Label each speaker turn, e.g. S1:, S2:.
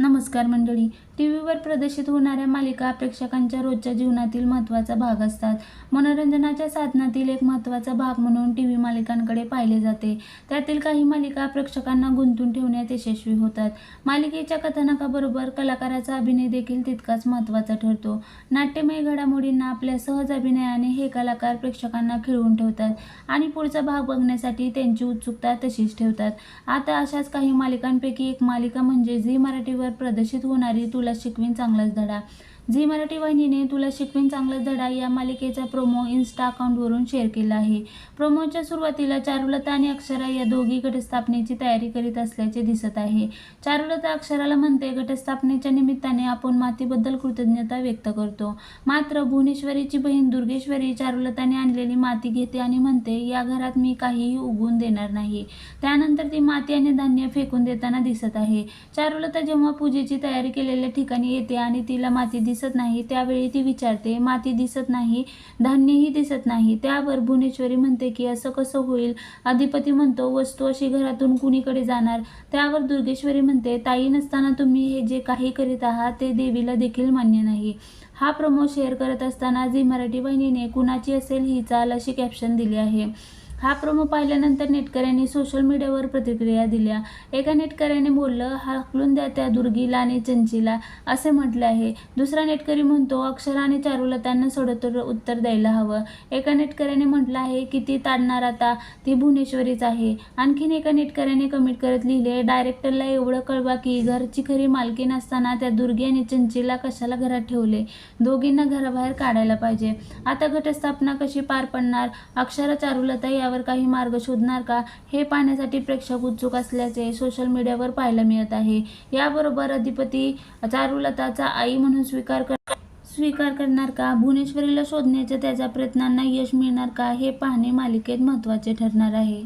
S1: नमस्कार मंडळी. टी व्हीवर प्रदर्शित होणाऱ्या मालिका प्रेक्षकांच्या रोजच्या जीवनातील महत्त्वाचा भाग असतात. मनोरंजनाच्या साधनातील एक महत्त्वाचा भाग म्हणून टी व्ही मालिकांकडे पाहिले जाते. त्यातील काही मालिका प्रेक्षकांना गुंतून ठेवण्यात यशस्वी होतात. मालिकेच्या कथानकाबरोबर कलाकाराचा अभिनय देखील तितकाच महत्त्वाचा ठरतो. नाट्यमय घडामोडींना आपल्या सहज अभिनयाने हे कलाकार प्रेक्षकांना खिळवून ठेवतात आणि पुढचा भाग बघण्यासाठी त्यांची उत्सुकता तशीच ठेवतात. आता अशाच काही मालिकांपैकी एक मालिका म्हणजे झी मराठीवर प्रदर्शित होणारी तुला शिकवीन चांगलाच धडा. झी मराठी वाहिनीने तुला शिकवीन चांगला धडा या मालिकेचा प्रोमो इन्स्टा अकाउंटवरून शेअर केला आहे. प्रोमोच्या सुरुवातीला चारुलता आणि अक्षरा या दोघी घटस्थापनेची तयारी करीत असल्याचे दिसत आहे. चारुलता अक्षराला म्हणते घटस्थापनेच्या निमित्ताने आपण मातीबद्दल कृतज्ञता व्यक्त करतो. मात्र भुवनेश्वरीची बहीण दुर्गेश्वरी चारुलताने आणलेली माती घेते आणि म्हणते या घरात मी काहीही उगवून देणार नाही. त्यानंतर ती माती आणि धान्य फेकून देताना दिसत आहे. चारुलता जेव्हा पूजेची तयारी केलेल्या ठिकाणी येते आणि तिला माती दिसत नाही त्यावेळी ती विचारते माती दिसत नाही धान्यही दिसत नाही. त्यावर भुवनेश्वरी म्हणते की असं कसं होईल? अधिपती म्हणतो वस्तू अशी घरातून कुणीकडे जाणार? त्यावर दुर्गेश्वरी म्हणते ताई नसताना तुम्ही हे जे काही करीत आहात ते देवीला देखील मान्य नाही. हा प्रमो शेअर करत असताना जी मराठी वाहिनीने कुणाची असेल ही चाल अशी कॅप्शन दिली आहे. हा प्रोमो पाहिल्यानंतर नेटकऱ्यांनी सोशल मीडियावर प्रतिक्रिया दिल्या. एका नेटकऱ्याने बोललं हाकलून द्या त्या दुर्गीला आणि चंचीला असे म्हटलं आहे. दुसरा नेटकरी म्हणतो अक्षरा आणि चारूला त्यांना सोडतर उत्तर द्यायला हवं. एका नेटकऱ्याने म्हटलं आहे की ती ताडणार आता ती भुवनेश्वरीच आहे. आणखीन एका नेटकऱ्याने कमेंट करत लिहिले डायरेक्टरला एवढं कळवा की घरची खरी मालकी नसताना त्या दुर्गी आणि चंचीला कशाला घरात ठेवले? दोघींना घराबाहेर काढायला पाहिजे. आता घटस्थापना कशी पार पडणार? अक्षरा चारुलता यावर काही मार्ग शोधणार का? हे पाहण्यासाठी प्रेक्षक उत्सुक असल्याचे सोशल मीडियावर पाहायला मिळत आहे. याबरोबर अधिपती चारुलताचा आई म्हणून स्वीकार कर स्वीकार करणार का? भुवनेश्वरीला शोधण्याच्या त्याच्या प्रयत्नांना यश मिळणार का? हे पाहणे मालिकेत महत्त्वाचे ठरणार आहे.